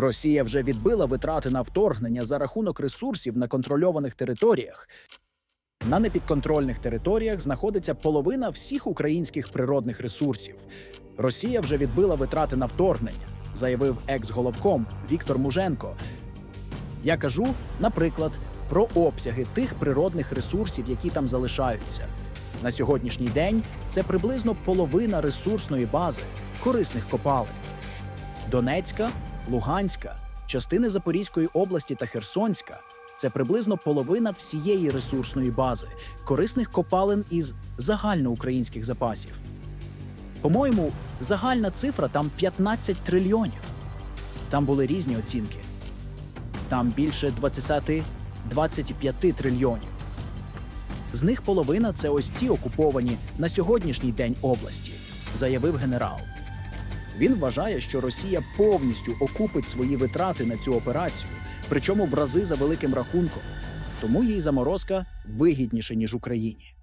Росія вже відбила витрати на вторгнення за рахунок ресурсів на контрольованих територіях. На непідконтрольних територіях знаходиться половина всіх українських природних ресурсів. Росія вже відбила витрати на вторгнення, заявив екс-головком Віктор Муженко. Я кажу, наприклад, про обсяги тих природних ресурсів, які там залишаються. На сьогоднішній день це приблизно половина ресурсної бази корисних копалин. Донецька, Луганська, частини Запорізької області та Херсонська це приблизно половина всієї ресурсної бази корисних копалин із загальноукраїнських запасів. По-моєму, загальна цифра там 15 трильйонів. Там були різні оцінки. Там більше 20-25 трильйонів. З них половина це ось ці окуповані на сьогоднішній день області, заявив генерал. Він вважає, що Росія повністю окупить свої витрати на цю операцію, причому в рази за великим рахунком. Тому їй заморозка вигідніше ніж Україні.